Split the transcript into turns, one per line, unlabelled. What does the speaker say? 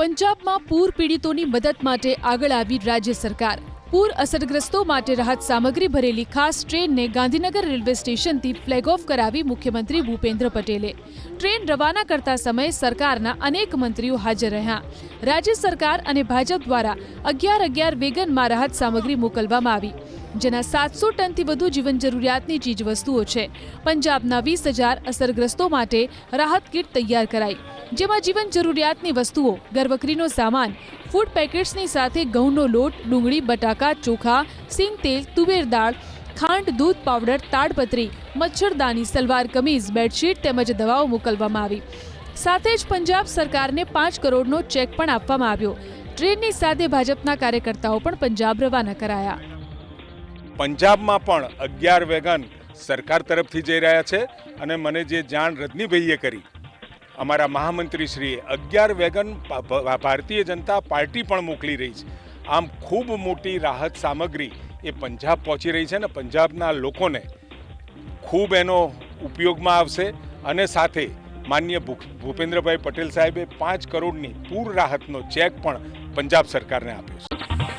પંજાબમાં પૂર પીડિતોની મદદ માટે આગળ આવી રાજ્ય સરકાર. પૂર અસરગ્રસ્તો માટે રાહત સામગ્રી ભરેલી ખાસ ટ્રેનને ગાંધીનગર રેલવે સ્ટેશનથી ફ્લેગ ઓફ કરાવી મુખ્યમંત્રી ભૂપેન્દ્ર પટેલે. ટ્રેન રવાના કરતા સમયે સરકારના અનેક મંત્રીઓ હાજર રહ્યા. રાજ્ય સરકાર અને ભાજપ દ્વારા અગિયાર અગિયાર વેગનમાં રાહત સામગ્રી મોકલવામાં આવી. જેના સાતસો ટનથી વધુ જીવન જરૂરિયાતની ચીજવસ્તુઓ છે. પંજાબના વીસ હજાર અસરગ્રસ્તો માટે રાહત કીટ તૈયાર કરાઈ. જેમાં જીવન જરૂરિયાતની વસ્તુઓ ગર્ભવકરીનો સામાન ફૂડ પેકેટ્સની સાથે ઘઉંનો લોટ, ડુંગળી, બટાકા, ચોખા, સિંગ તેલ, તુવેર દાળ, ખાંડ, દૂધ પાવડર, તાડપત્રી મચ્છરદાની સલવાર કમીઝ, બેડશીટ તેમજ દવાઓ મોકલવામાં આવી. સાથે જ પંજાબ સરકારને પાંચ કરોડનો ચેક પણ આપવામાં આવ્યો. ટ્રેનની સાથે ભાજપના કાર્યકર્તાઓ પણ પંજાબ રવાના કરાયા.
પંજાબમાં પણ અગિયાર વેગન સરકાર તરફથી જઈ રહ્યા છે અને મને જે જાણ રજનીભાઈએ કરી અમારા મહામંત્રીશ્રીએ અગિયાર વેગન ભારતીય જનતા પાર્ટી પણ મોકલી રહી છે. આમ ખૂબ મોટી રાહત સામગ્રી એ પંજાબ પહોંચી રહી છે અને પંજાબના લોકોને ખૂબ એનો ઉપયોગમાં આવશે અને સાથે માન્ય ભૂપેન્દ્રભાઈ પટેલ સાહેબે પાંચ કરોડની પૂર રાહતનો ચેક પણ પંજાબ સરકારને આપ્યો છે.